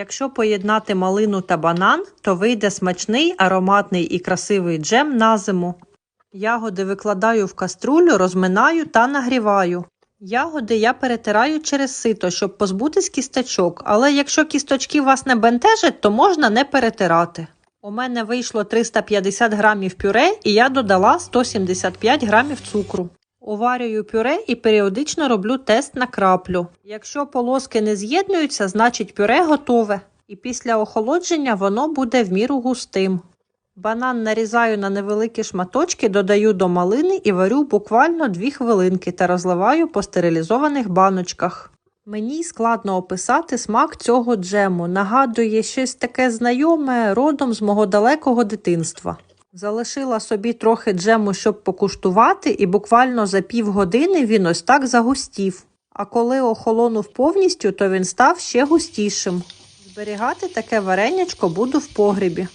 Якщо поєднати малину та банан, то вийде смачний, ароматний і красивий джем на зиму. Ягоди викладаю в каструлю, розминаю та нагріваю. Ягоди я перетираю через сито, щоб позбутись кісточок, але якщо кісточки вас не бентежать, то можна не перетирати. У мене вийшло 350 грамів пюре і я додала 175 грамів цукру. Уварюю пюре і періодично роблю тест на краплю. Якщо полоски не з'єднуються, значить пюре готове. І після охолодження воно буде в міру густим. Банан нарізаю на невеликі шматочки, додаю до малини і варю буквально 2 хвилинки та розливаю по стерилізованих баночках. Мені складно описати смак цього джему. Нагадує щось таке знайоме родом з мого далекого дитинства. Залишила собі трохи джему, щоб покуштувати, і буквально за півгодини він ось так загустів. А коли охолонув повністю, то він став ще густішим. Зберігати таке варенячко буду в погрібі.